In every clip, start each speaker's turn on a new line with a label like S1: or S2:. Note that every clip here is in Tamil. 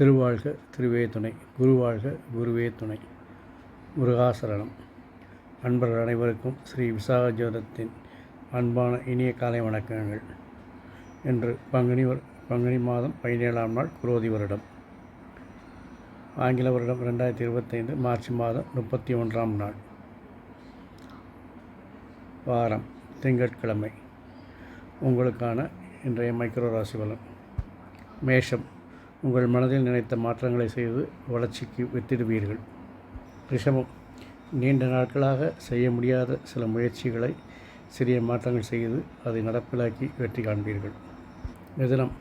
S1: திருவாழ்க திருவே துணை. குருவாழ்க குருவே துணை. முருகாசரணம். அன்பர்கள் அனைவருக்கும் ஸ்ரீ விசாக ஜோதத்தின் அன்பான இனிய காலை வணக்கங்கள். என்று பங்குனி வரு- பங்குனி மாதம் பதினேழாம் நாள் குரோதி வருடம். ஆங்கில வருடம் ரெண்டாயிரத்தி இருபத்தைந்து மார்ச் மாதம் முப்பத்தி ஒன்றாம் நாள். வாரம் திங்கட்கிழமை. உங்களுக்கான இன்றைய மைக்ரோ ராசி பலன். மேஷம் உங்கள் மனதில் நினைத்த மாற்றங்களை செய்து வளர்ச்சிக்கு வித்திடுவீர்கள். ரிஷமம் நீண்ட நாட்களாக செய்ய முடியாத சில முயற்சிகளை சிறிய மாற்றங்கள் செய்து அதை நடப்பிலாக்கி வெற்றி காண்பீர்கள். மிதுனம்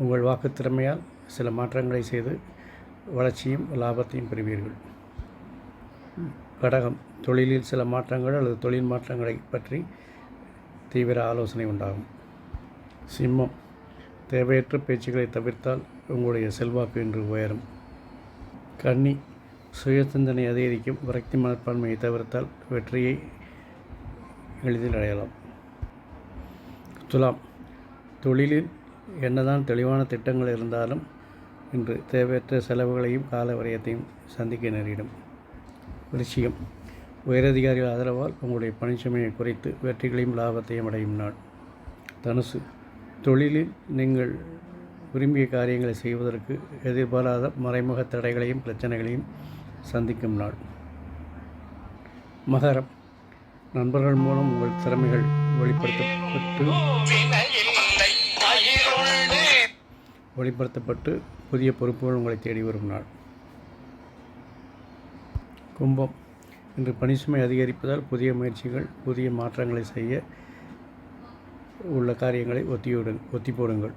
S1: உங்கள் வாக்கு திறமையால் சில மாற்றங்களை செய்து வளர்ச்சியும் லாபத்தையும் பெறுவீர்கள். கடகம் தொழிலில் சில மாற்றங்கள் அல்லது தொழில் மாற்றங்களை பற்றி தீவிர ஆலோசனை உண்டாகும். சிம்மம் தேவையற்ற பேச்சுக்களை தவிர்த்தால் உங்களுடைய செல்வாக்கு இன்று உயரும். கன்னி சுய சிந்தனை அதிகரிக்கும் விரக்தி மனப்பான்மையை தவிர்த்தால் வெற்றியை எளிதில் அடையலாம். துலாம் தொழிலில் என்னதான் தெளிவான திட்டங்கள் இருந்தாலும் இன்று தேவையற்ற செலவுகளையும் கால விரயத்தையும் சந்திக்க நேரிடும். விருச்சிகம் உயரதிகாரிகள் ஆதரவால் உங்களுடைய பணிச்சுமையை குறைத்து வெற்றிகளையும் லாபத்தையும் அடையும் நாள். தனுசு தொழிலில் நீங்கள் விரும்பிய காரியங்களை செய்வதற்கு எதிர்பாராத மறைமுக தடைகளையும் பிரச்சனைகளையும் சந்திக்கும் நாள். மகரம். நண்பர்கள் மூலம் உங்கள் திறமைகள் வெளிப்படுத்தப்பட்டு வெளிப்படுத்தப்பட்டு புதிய பொறுப்புகள் உங்களை தேடி வரும் நாள். கும்பம். இன்று பணிசுமை அதிகரிப்பதால் புதிய முயற்சிகள் புதிய மாற்றங்களை செய்ய உள்ள காரியங்களை ஒத்தியுடன் ஒத்தி போடுங்கள்.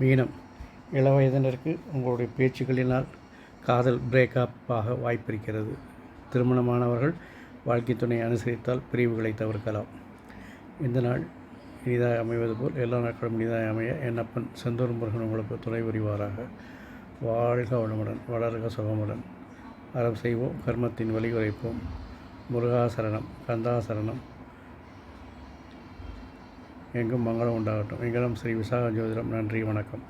S1: மீனம் இளவயதினருக்கு உங்களுடைய பேச்சுக்களினால் காதல் பிரேக்கப் ஆக வாய்ப்பிருக்கிறது. திருமணமானவர்கள் வாழ்க்கை துணை அனுசரித்தால் பிரிவுகளை தவிர்க்கலாம். இந்த நாள் இனிதாக அமைவது போல் எல்லா நாட்களும் இனிதாக அமைய என்னப்பன் செந்தூர் முருகன் உங்களுக்கு துணை புரிவாராக. வாழ்க வளமுடன் வளர்க சுகமுடன். அறம் செய்வோம் கர்மத்தின் வழி உரைப்போம். முருகாசரணம் கந்தாசரணம். எங்கும் மங்களம் உண்டாகட்டும். எங்களும் ஸ்ரீ விசாக ஜோதிடம் நன்றி வணக்கம்.